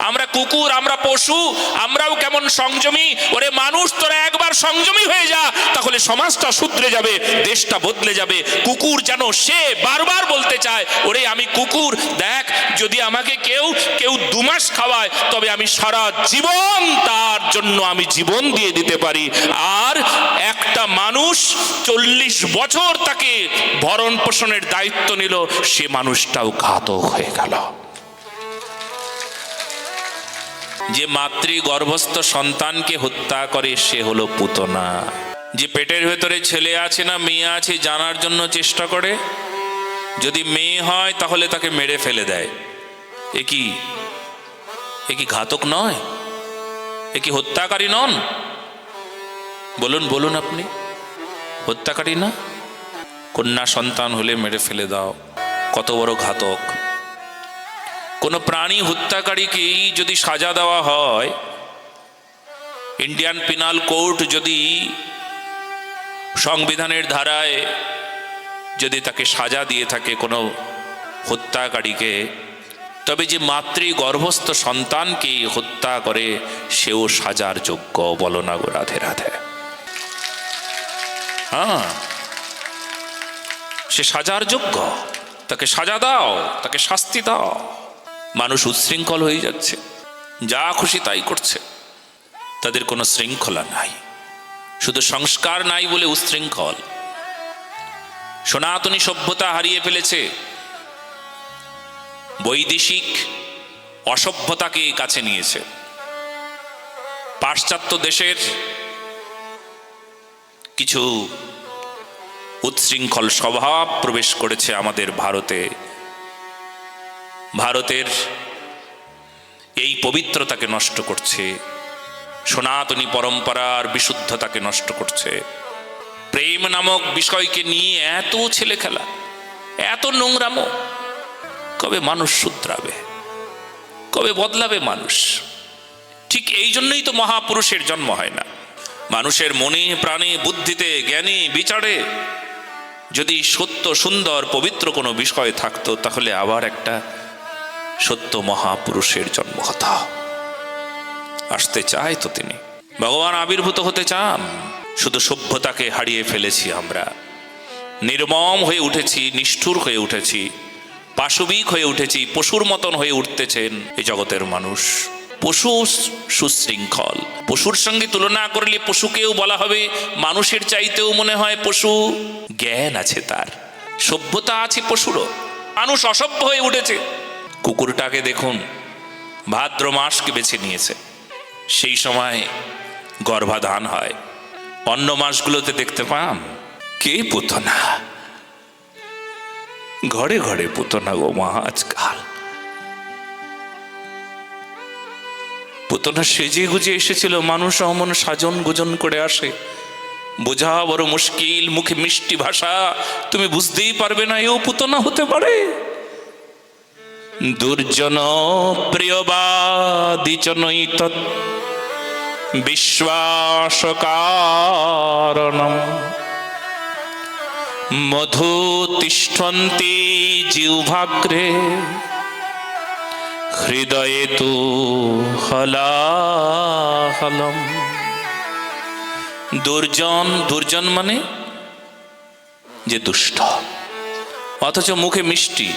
আমরা কুকুর, আমরা পশু, আমরাও কেমন সংযমী? ওরে মানুষ, তোরা একবার সংযমী হয়ে যা, তাহলে সমাজটা শুধরে যাবে, দেশটা বদলে যাবে। কুকুর যেন সে বারবার বলতে চায়, ওরে আমি কুকুর, দেখ, যদি আমাকে কেউ কেউ দুমাস খাওয়ায়, তবে আমি সারা জীবন তার জন্য আমি জীবন দিয়ে দিতে পারি। আর একটা মানুষ চল্লিশ বছর তাকে ভরণ পোষণের দায়িত্ব নিল, সে মানুষটাও ঘাতক হয়ে গেল। যে মাতৃ গর্ভস্থ সন্তানকে হত্যা করে সে হলো পুতনা। যে পেটের ভেতরে ছেলে আছে না, মেয়ে আছে, জানার জন্য চেষ্টা করে। যদি মেয়ে হয়, তাহলে তাকে মেরে ফেলে দেয়। এ কি? এ কি ঘাতক নয়? এ কি হত্যাকারী নন? বলুন বলুন আপনি। হত্যাকারী না? কন্যা সন্তান হলে মেরে ফেলে দাও। কত বড় ঘাতক। কোনো প্রাণী হত্যাকারীকেই যদি সাজা দেওয়া হয় ইন্ডিয়ান পিনাল কোর্ট যদি সংবিধানের ধারায় যদি তাকে সাজা দিয়ে থাকে কোনো হত্যাকারীকে, তবে যে মাতৃ গর্ভস্থ সন্তানকে হত্যা করে, সেও সাজার যোগ্য বলো না গো রাধে রাধে। হ্যাঁ সে সাজার যোগ্য। তাকে সাজা দাও, তাকে শাস্তি দাও। মানুষ উচ্ছৃঙ্খল হয়ে যাচ্ছে। যা খুশি তাই করছে। তাদের কোনো শৃঙ্খলা নাই। শুধু সংস্কার নাই বলে উচ্ছৃঙ্খল। সনাতনী সভ্যতা হারিয়ে ফেলেছে। বৈদেশিক অসভ্যতাকে কাছে নিয়েছে। পাশ্চাত্য দেশের কিছু উচ্ছৃঙ্খল স্বভাব প্রবেশ করেছে আমাদের ভারতে। ভারতের এই পবিত্রতাকে নষ্ট করছে, সনাতনী পরম্পরার বিশুদ্ধতাকে নষ্ট করছে। প্রেম নামক বিষয়কে নিয়ে এত ছেলে খেলা এত নোংরামো, কবে মানুষ শুধরাবে, কবে বদলাবে মানুষ? ঠিক এই জন্যই তো মহাপুরুষের জন্ম হয় না। মানুষের মনে, প্রাণে, বুদ্ধিতে, জ্ঞানে, বিচারে যদি সত্য, সুন্দর, পবিত্র কোনো বিষয় থাকতো, তাহলে আবার একটা সত্য মহাপুরুষের জন্ম হতো আসতে চায় তো তিনি। ভগবান আবির্ভূত হতে চান। শুধু সভ্যতাকে হারিয়ে ফেলেছি আমরা। নির্মম হয়ে উঠেছি, নিষ্ঠুর হয়ে উঠেছি, পাশবিক হয়ে উঠেছি, পশুর মতন হয়ে উঠতেছেন এই জগতের মানুষ। পশু সুশৃঙ্খল। পশুর সঙ্গে তুলনা করলে পশুকেও বলা হবে, মানুষের চাইতেও মনে হয় পশু জ্ঞান আছে তার। সভ্যতা আছে পশুরও। মানুষ অসভ্য হয়ে উঠেছে। কুকুরটাকে দেখুন, ভাদ্র মাসকে বেছে নিয়েছে। সেই সময় গর্ভাধান হয়। অন্য মাসগুলোতে দেখতে পান কে পুতনা? ঘরে ঘরে পুতনা গো মা আজকাল। পুতনা সেজে গুজে এসেছিল, মানুষ অমন সাজন গুজন করে আসে। বোঝা বড় মুশকিল, মুখে মিষ্টি ভাষা, তুমি বুঝতেই পারবে না এও পুতনা হতে পারে। দুর্জন প্রিয়বাদিচ নৈত বিশ্বাস কারণম মধু তিষ্ঠন্তি জিহ্বাগ্রে হৃদয়ে তু হলাহলম। দুর্জন দুর্জন মানে যে দুষ্ট, অথচ মুখে মিষ্টি।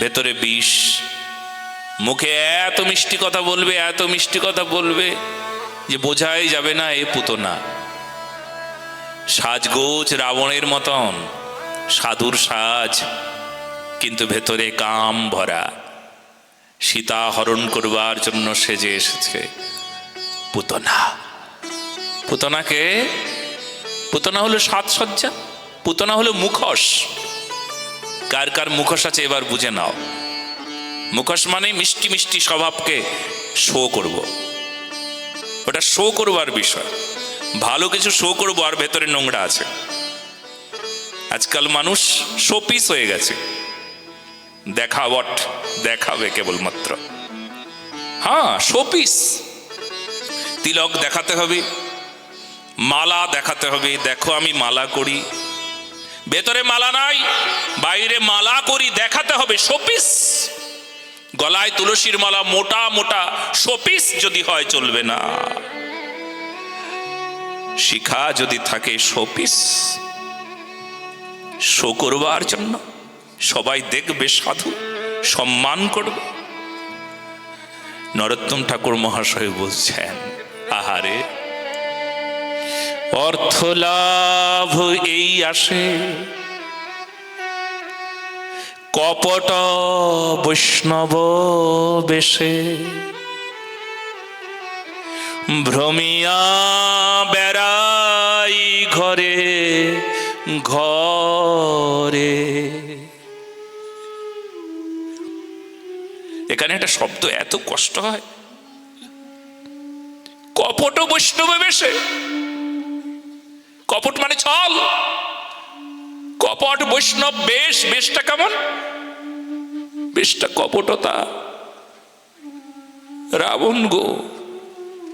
ভেতরে বিষ। মুখে এত মিষ্টি কথা বলবে, এত মিষ্টি কথা বলবে যে বোঝাই যাবে না এ পুতনা। সাজগোজ রাবণের মতন, সাধুর সাজ, কিন্তু ভেতরে কাম ভরা। সীতা হরণ করবার জন্য সেজে এসেছে পুতনা। পুতনাকে, পুতনা হলো সাজসজ্জা, পুতনা হলো মুখোশ। কার কার মুখোশ আছে এবার বুঝে নাও। মুখোশ মানে মিষ্টি মিষ্টি স্বভাবকে শো করব। ওটা শো করবার বিষয়। ভালো কিছু শো করব আর ভেতরে নোংরা আছে। আজকাল মানুষ শোপিস হয়ে গেছে। দেখাবট দেখাবে কেবলমাত্র। হ্যাঁ শোপিস তিলক দেখাতে হবে, মালা দেখাতে হবে, দেখো আমি মালা করি। ভেতরে মালা নাই, বাইরে মালা করি দেখাতে হবে, শোপিস। গলায় তুলসীর মালা মোটা মোটা, শোপিস যদি হয় চলবে না। শিখা যদি থাকে, শোপিস। শো করবার জন্য সবাই দেখবে সাধু, সম্মান করবে। নরোত্তম ঠাকুর মহাশয় বলছেন, আহারে অর্থ লাভ এই আসে। কপট বৈষ্ণব বেশে। ভ্রমিয়া বেড়াই ঘরে ঘরে। এখানে একটা শব্দ এত কষ্ট হয়। কপট বৈষ্ণব বেশে। কপট মানে ছল কপট বৈষ্ণব বেশ বেশটা কেমন? বেশটা কপটতা। রাবণ গো